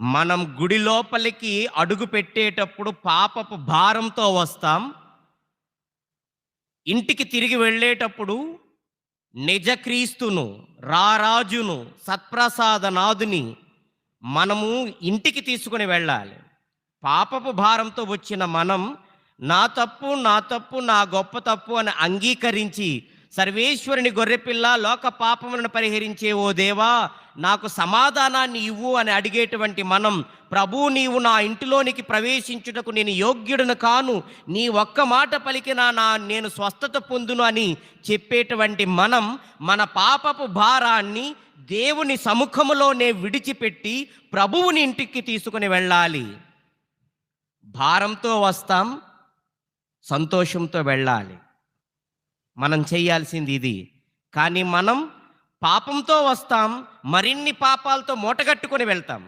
మనం గుడి లోపలికి అడుగు పెట్టేటప్పుడు పాపపు భారంతో వస్తాం. ఇంటికి తిరిగి వెళ్ళేటప్పుడు నిజక్రీస్తును రారాజును సత్ప్రసాదనాథుని మనము ఇంటికి తీసుకుని వెళ్ళాలి. పాపపు భారంతో వచ్చిన మనం నా తప్పు నా తప్పు నా గొప్ప తప్పు అని అంగీకరించి సర్వేశ్వరుని గొర్రెపిల్ల లోక పాపములను పరిహరించే ఓ దేవా నాకు సమాధానాన్ని ఇవ్వు అని అడిగేటువంటి మనం ప్రభు నీవు నా ఇంటిలోనికి ప్రవేశించుటకు నేను యోగ్యుడను కాను నీ ఒక్క మాట పలికినా నా నేను స్వస్థత పొందును అని చెప్పేటువంటి మనం మన పాపపు భారాన్ని దేవుని సముఖములోనే విడిచిపెట్టి ప్రభువుని ఇంటికి తీసుకుని వెళ్ళాలి. భారంతో వస్తాం సంతోషంతో వెళ్ళాలి. మనం చేయాల్సింది ఇది. కానీ మనం పాపంతో వస్తాం మరిన్ని పాపాలతో మూటగట్టుకొని వెళ్తాం.